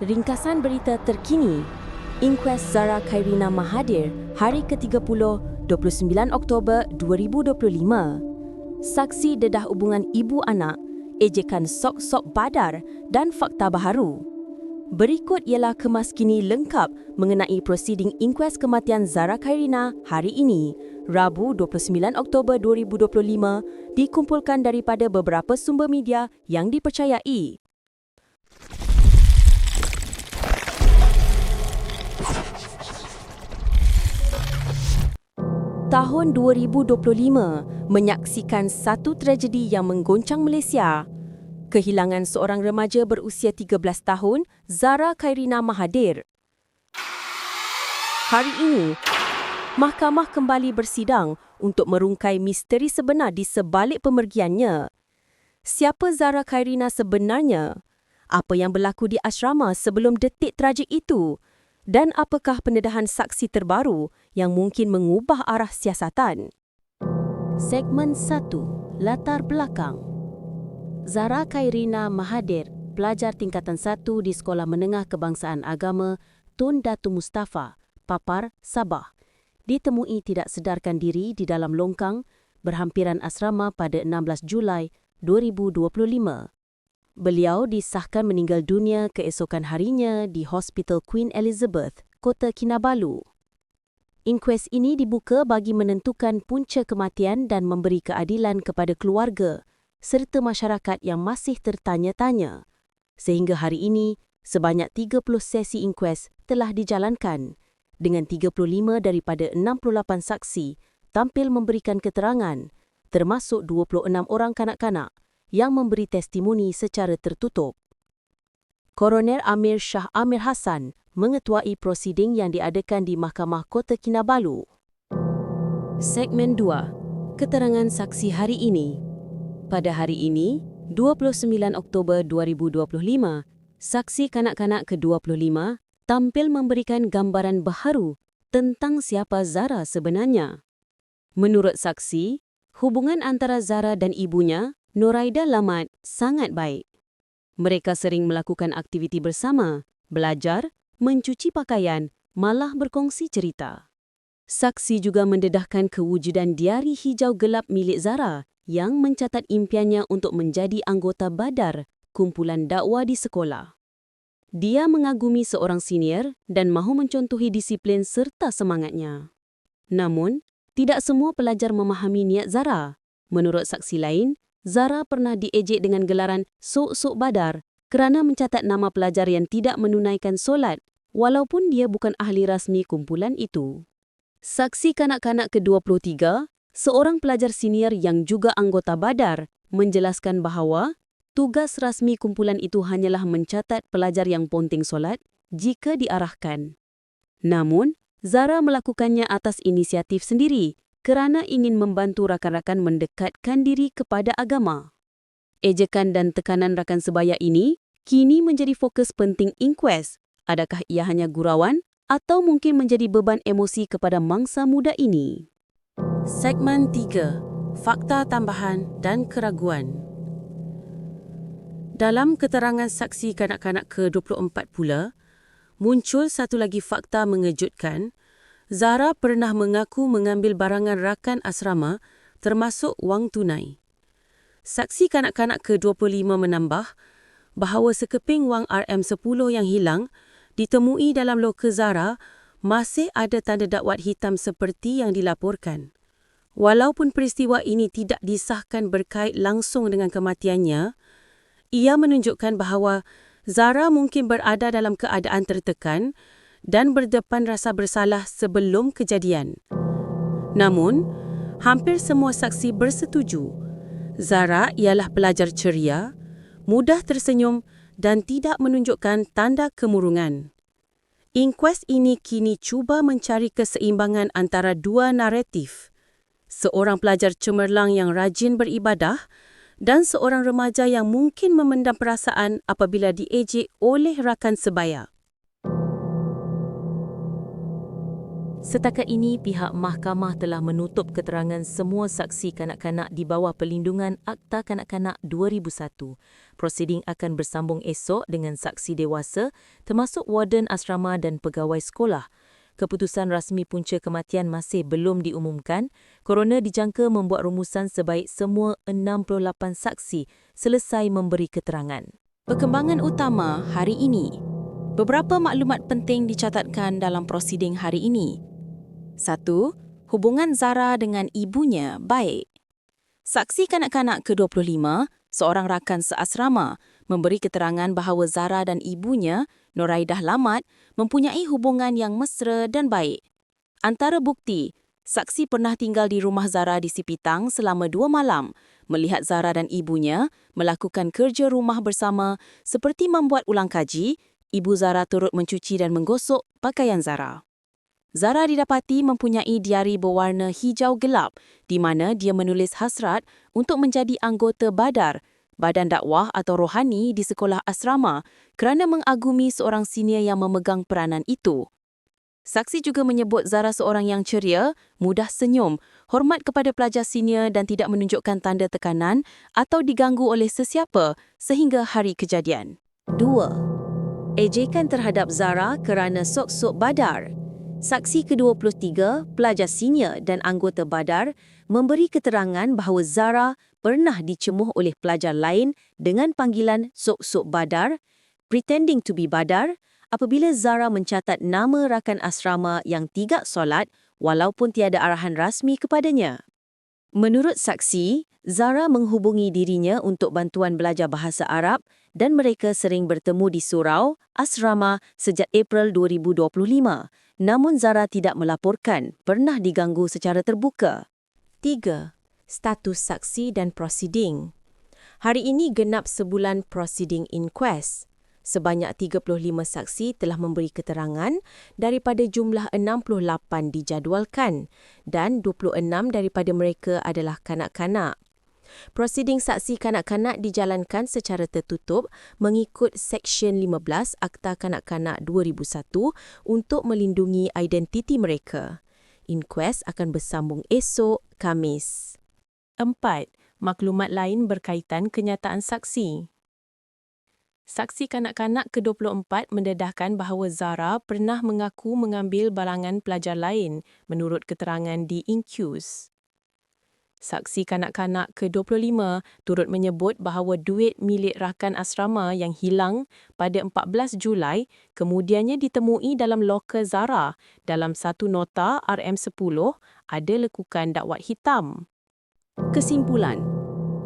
Ringkasan berita terkini. Inkues Zara Khairina Mahathir hari ke-30 29 Oktober 2025. Saksi dedah hubungan ibu anak, ejekan sok-sok badar dan fakta baharu. Berikut ialah kemas kini lengkap mengenai prosiding inkues kematian Zara Khairina hari ini, Rabu 29 Oktober 2025, dikumpulkan daripada beberapa sumber media yang dipercayai. Tahun 2025 menyaksikan satu tragedi yang menggoncang Malaysia. Kehilangan seorang remaja berusia 13 tahun, Zara Khairina Mahathir. Hari ini, mahkamah kembali bersidang untuk merungkai misteri sebenar di sebalik pemergiannya. Siapa Zara Khairina sebenarnya? Apa yang berlaku di asrama sebelum detik tragik itu? Dan apakah pendedahan saksi terbaru yang mungkin mengubah arah siasatan? Segmen 1. Latar belakang Zara Khairina Mahathir, pelajar tingkatan 1 di Sekolah Menengah Kebangsaan Agama Tun Datu Mustafa, Papar, Sabah, ditemui tidak sedarkan diri di dalam longkang berhampiran asrama pada 16 Julai 2025. Beliau disahkan meninggal dunia keesokan harinya di Hospital Queen Elizabeth, Kota Kinabalu. Inkues ini dibuka bagi menentukan punca kematian dan memberi keadilan kepada keluarga serta masyarakat yang masih tertanya-tanya. Sehingga hari ini, sebanyak 30 sesi inkues telah dijalankan dengan 35 daripada 68 saksi tampil memberikan keterangan termasuk 26 orang kanak-kanak yang memberi testimoni secara tertutup. Koroner Amir Shah Amir Hassan mengetuai prosiding yang diadakan di Mahkamah Kota Kinabalu. Segmen 2. Keterangan saksi hari ini. Pada hari ini, 29 Oktober 2025, saksi kanak-kanak ke-25 tampil memberikan gambaran baharu tentang siapa Zara sebenarnya. Menurut saksi, hubungan antara Zara dan ibunya Noraida Lamat sangat baik. Mereka sering melakukan aktiviti bersama, belajar, mencuci pakaian, malah berkongsi cerita. Saksi juga mendedahkan kewujudan diari hijau gelap milik Zara yang mencatat impiannya untuk menjadi anggota badar, kumpulan dakwah di sekolah. Dia mengagumi seorang senior dan mahu mencontohi disiplin serta semangatnya. Namun, tidak semua pelajar memahami niat Zara. Menurut saksi lain, Zara pernah diejek dengan gelaran Sok-Sok Badar kerana mencatat nama pelajar yang tidak menunaikan solat walaupun dia bukan ahli rasmi kumpulan itu. Saksi kanak-kanak ke-23, seorang pelajar senior yang juga anggota Badar, menjelaskan bahawa tugas rasmi kumpulan itu hanyalah mencatat pelajar yang ponting solat jika diarahkan. Namun, Zara melakukannya atas inisiatif sendiri kerana ingin membantu rakan-rakan mendekatkan diri kepada agama. Ejekan dan tekanan rakan sebaya ini kini menjadi fokus penting inkues. Adakah ia hanya gurauan atau mungkin menjadi beban emosi kepada mangsa muda ini? Segmen 3. Fakta tambahan dan keraguan. Dalam keterangan saksi kanak-kanak ke-24 pula, muncul satu lagi fakta mengejutkan Zara pernah mengaku mengambil barangan rakan asrama termasuk wang tunai. Saksi kanak-kanak ke-25 menambah bahawa sekeping wang RM10 yang hilang ditemui dalam loker Zara masih ada tanda dakwat hitam seperti yang dilaporkan. Walaupun peristiwa ini tidak disahkan berkait langsung dengan kematiannya, ia menunjukkan bahawa Zara mungkin berada dalam keadaan tertekan dan berdepan rasa bersalah sebelum kejadian. Namun, hampir semua saksi bersetuju Zara ialah pelajar ceria, mudah tersenyum dan tidak menunjukkan tanda kemurungan. Inkues ini kini cuba mencari keseimbangan antara dua naratif. Seorang pelajar cemerlang yang rajin beribadah dan seorang remaja yang mungkin memendam perasaan apabila diejek oleh rakan sebaya. Setakat ini, pihak mahkamah telah menutup keterangan semua saksi kanak-kanak di bawah pelindungan Akta Kanak-Kanak 2001. Prosiding akan bersambung esok dengan saksi dewasa termasuk warden asrama dan pegawai sekolah. Keputusan rasmi punca kematian masih belum diumumkan. Korona dijangka membuat rumusan sebaik semua 68 saksi selesai memberi keterangan. Perkembangan utama hari ini. Beberapa maklumat penting dicatatkan dalam prosiding hari ini. Satu, hubungan Zara dengan ibunya baik. Saksi kanak-kanak ke-25, seorang rakan seasrama, memberi keterangan bahawa Zara dan ibunya, Noraidah Lamat, mempunyai hubungan yang mesra dan baik. Antara bukti, saksi pernah tinggal di rumah Zara di Sipitang selama dua malam, melihat Zara dan ibunya melakukan kerja rumah bersama seperti membuat ulang kaji, ibu Zara turut mencuci dan menggosok pakaian Zara. Zara didapati mempunyai diari berwarna hijau gelap di mana dia menulis hasrat untuk menjadi anggota Badar, badan dakwah atau rohani di sekolah asrama kerana mengagumi seorang senior yang memegang peranan itu. Saksi juga menyebut Zara seorang yang ceria, mudah senyum, hormat kepada pelajar senior dan tidak menunjukkan tanda tekanan atau diganggu oleh sesiapa sehingga hari kejadian. 2. Ejekan terhadap Zara kerana sok-sok badar. Saksi ke-23, pelajar senior dan anggota Badar, memberi keterangan bahawa Zara pernah dicemuh oleh pelajar lain dengan panggilan Sok-Sok Badar, pretending to be Badar, apabila Zara mencatat nama rakan asrama yang tidak solat walaupun tiada arahan rasmi kepadanya. Menurut saksi, Zara menghubungi dirinya untuk bantuan belajar bahasa Arab dan mereka sering bertemu di surau, asrama sejak April 2025 namun Zara tidak melaporkan pernah diganggu secara terbuka. 3. Status saksi dan prosiding Hari ini genap sebulan prosiding inquest. Sebanyak 35 saksi telah memberi keterangan daripada jumlah 68 dijadualkan dan 26 daripada mereka adalah kanak-kanak. Prosiding saksi kanak-kanak dijalankan secara tertutup mengikut Seksyen 15 Akta Kanak-Kanak 2001 untuk melindungi identiti mereka. Inquest akan bersambung esok, Kamis. 4. Maklumat lain berkaitan kenyataan saksi. Saksi kanak-kanak ke-24 mendedahkan bahawa Zara pernah mengaku mengambil balangan pelajar lain menurut keterangan di Incuse. Saksi kanak-kanak ke-25 turut menyebut bahawa duit milik rakan asrama yang hilang pada 14 Julai kemudiannya ditemui dalam loker Zara dalam satu nota RM10 ada lekukan dakwat hitam. Kesimpulan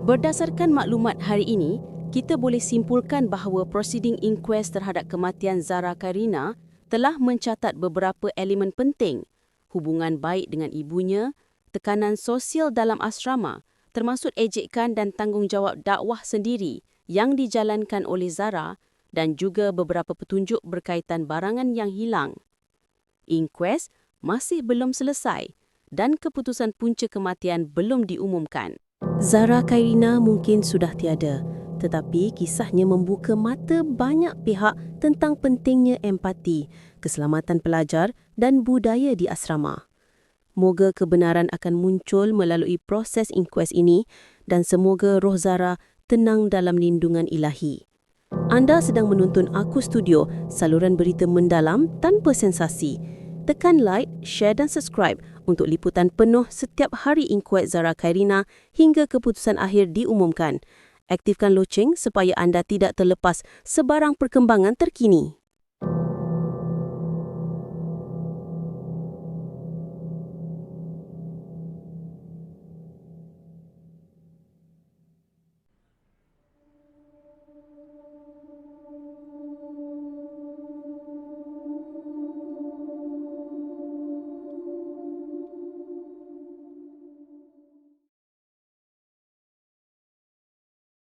Berdasarkan maklumat hari ini, kita boleh simpulkan bahawa proceeding inquest terhadap kematian Zara Karina telah mencatat beberapa elemen penting, hubungan baik dengan ibunya, tekanan sosial dalam asrama termasuk ejekan dan tanggungjawab dakwah sendiri yang dijalankan oleh Zara dan juga beberapa petunjuk berkaitan barangan yang hilang. Inquest masih belum selesai dan keputusan punca kematian belum diumumkan. Zara Kairina mungkin sudah tiada, tetapi kisahnya membuka mata banyak pihak tentang pentingnya empati, keselamatan pelajar dan budaya di asrama. Moga kebenaran akan muncul melalui proses inquest ini dan semoga roh Zara tenang dalam lindungan ilahi. Anda sedang menonton Aku Studio, saluran berita mendalam tanpa sensasi. Tekan like, share dan subscribe untuk liputan penuh setiap hari inquest Zara Kairina hingga keputusan akhir diumumkan. Aktifkan loceng supaya anda tidak terlepas sebarang perkembangan terkini.